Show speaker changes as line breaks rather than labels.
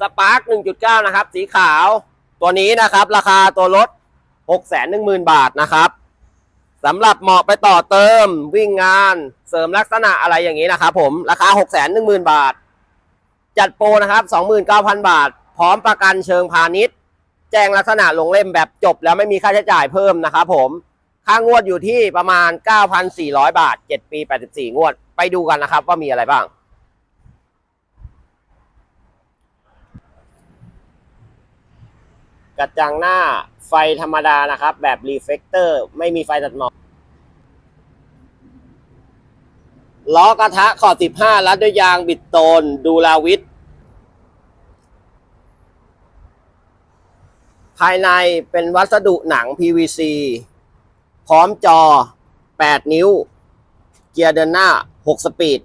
สปาร์ค1.9 นะครับ สีขาวตัวนี้นะครับ ราคาตัวรถ 610,000 บาทนะครับสำหรับเหมาะไปต่อเติมวิ่งงานเสริมลักษณะอะไรอย่างนี้นะครับผมราคา 610,000 บาท จัดโปรนะครับ 29,000 บาท พร้อมประกันเชิงพาณิชย์ แจ้งลักษณะลงเล่มแบบจบแล้วไม่มีค่าใช้จ่ายเพิ่มนะครับผมค่างวดอยู่ที่ประมาณ 9,400 บาท 7 ปี 84 งวด ไปดูกันนะครับว่ามีอะไรบ้าง กระจังหน้าไฟธรรมดานะครับ แบบรีเฟกเตอร์ไม่มีไฟตัดหมอกล้อกระทะขอบ 15 รัดด้วยยางบิดโตน ดูลาวิทภายในเป็นวัสดุหนัง PVC พร้อมจอ 8 นิ้ว เกียร์เดินหน้า 6 สปีด